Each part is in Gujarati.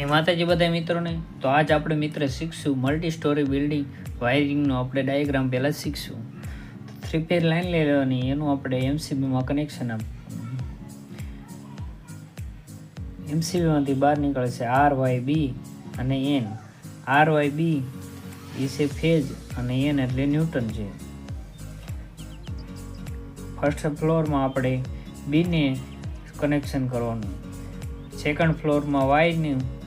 એ માતાજી બધા મિત્રોને, તો આજ આપણે મિત્ર શીખશું મલ્ટી સ્ટોરી બિલ્ડિંગ વાયરિંગનો આપણે ડાયાગ્રામ પહેલાં શીખશું. થ્રી પેર લાઈન લઈ લેવાની, એનું આપણે એમસીબીમાં કનેક્શન આપવાનું એમસીબીમાંથી બહાર નીકળે છે આર વાય બી અને એન આર વાય બી એ છે ફેજ અને એન એટલે ન્યૂટન છે. ફર્સ્ટ ફ્લોરમાં આપણે બીને કનેક્શન કરવાનું. સેકન્ડ ફ્લોરમાં વાયનું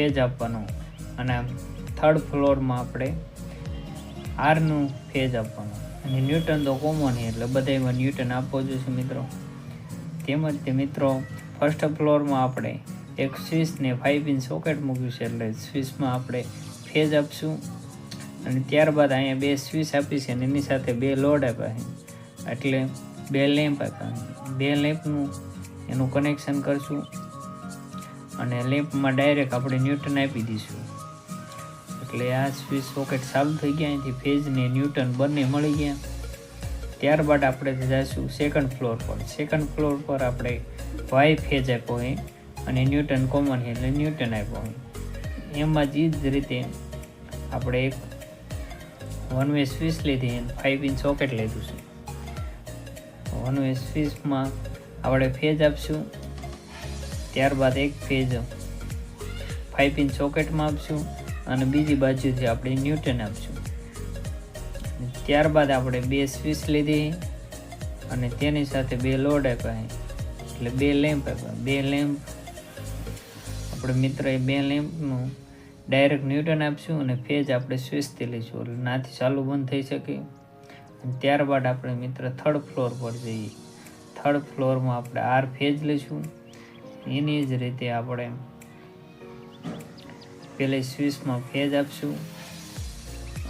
ફેજ આપવાનું. અને થર્ડ ફ્લોરમાં આપણે આરનું ફેજ આપવાનું. અને ન્યૂટન તો કોમન એટલે બધામાં ન્યૂટન આપવો જોઈએ મિત્રો. તેમજ તે મિત્રો ફર્સ્ટ ફ્લોરમાં આપણે એક સ્વિચને ફાઇવ ઇન સોકેટ મૂક્યું છે, એટલે સ્વિચમાં આપણે ફેજ આપશું. અને ત્યારબાદ અહીંયા બે સ્વિચ આપી છે, અને એની સાથે બે લોડ આપ્યા છે. એટલે બે લેમ્પ આપ્યા બે લેમ્પનું એનું કનેક્શન કરશું. અને લેમ્પમાં ડાયરેક્ટ આપણે ન્યૂટન આપી દઈશું. એટલે આ સ્વિચ સોકેટ ચાલુ થઈ ગયા, અહીંથી ફેજ ને ન્યૂટન બંને મળી ગયા. ત્યારબાદ આપણે જઈશું સેકન્ડ ફ્લોર પર. સેકન્ડ ફ્લોર પર આપણે વાય ફેજ આપ્યો હોય અને ન્યૂટન કોમન છે એટલે ન્યૂટન આપ્યો હોય એમાં જ જ રીતે આપણે એક વન વે સ્વિચ લીધી અને ફાઇવ ઇંચ સોકેટ લીધું છે. વન વે સ્વિચમાં આપણે ફેજ આપશું. ત્યારબાદ એક ફેજ ફાઇવ પિન સોકેટમાં આપશું અને બીજી બાજુથી આપણે ન્યૂટન આપશું. ત્યારબાદ આપણે બે સ્વિચ લીધી અને તેની સાથે બે લોડ આપ્યા એટલે બે લેમ્પ આપ્યા. બે લેમ્પ આપણે મિત્ર એ બે લેમ્પનું ડાયરેક્ટ ન્યૂટન આપશું અને ફેજ આપણે સ્વિચથી લઈશું. એટલે નાથી ચાલુ બંધ થઈ શકે. ત્યારબાદ આપણે મિત્ર થર્ડ ફ્લોર પર જઈએ. થર્ડ ફ્લોરમાં આપણે આર ફેજ લઈશું. એની જ રીતે આપણે પેલે સ્વિચમાં ફેજ આપશું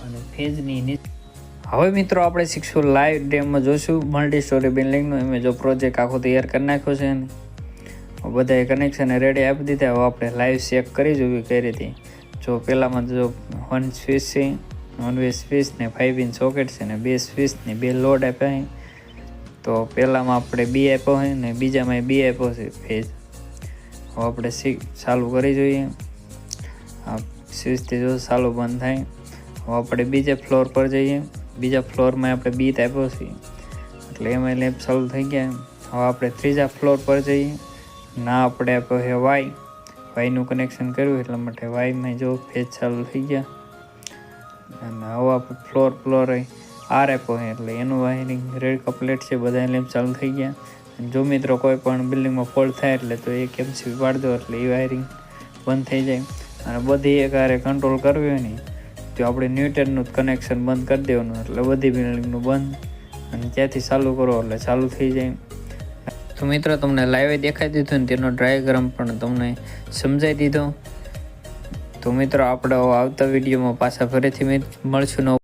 અને ફેજની હવે મિત્રો આપણે શીખશું લાઈવ ડેમમાં જોશું. મલ્ટી સ્ટોરી બિલ્ડિંગનું એમ જો પ્રોજેક્ટ આખો તૈયાર કરી નાખ્યો છે ને બધાએ કનેક્શન રેડી આપી દીધા. હવે આપણે લાઈવ ચેક કરી જોવી કઈ રીતે. જો પહેલાંમાં જો વન સ્વિચ છે વન વે સ્વિચ ને ફાઇવ ઇન સોકેટ છે ને બે સ્વિચ બે લોડ આપ્યા તો પહેલાંમાં આપણે બી આપ્યો હોય ને બીજામાં બી આપ્યો છે હવે આપણે સી ચાલુ કરી જોઈએ. આ સ્વિચથી જો ચાલુ બંધ થાય, હવે આપણે બીજા ફ્લોર પર જઈએ. બીજા ફ્લોરમાં આપણે બીત આપ્યો છે. એટલે એમાં લેમ્પ ચાલુ થઈ ગયા. હવે આપણે ત્રીજા ફ્લોર પર જઈએ. ના આપણે આપ્યો છે વાય વાયનું કનેક્શન કર્યું, એટલા માટે વાયમાં જો ફેજ ચાલુ થઈ ગયા. અને હવે આપણે ફ્લોર ફ્લોર આર આપ્યો છે. એટલે એનું વાયરિંગ રેડ કપલેટ છે બધા લેમ્પ ચાલુ થઈ ગયા. જો મિત્રો કોઈ પણ બિલ્ડિંગમાં ફોલ્ટ થાય એટલે તો એક એમસી પાડી દો એટલે એ વાયરિંગ બંધ થઈ જાય. અને બધી એક હારે કંટ્રોલ કરવી હોય ને, તો આપણે ન્યૂટનનું કનેક્શન બંધ કરી દેવાનું. એટલે બધી બિલ્ડિંગનું બંધ અને ત્યાંથી ચાલુ કરો એટલે ચાલુ થઈ જાય. તો મિત્રો, તમને લાઈવે દેખાઈ દીધું ને તેનો ડ્રાયગ્રામ પણ તમને સમજાઈ દીધો. તો મિત્રો, આપણે આવતા વિડીયોમાં પાછા ફરીથી મળશું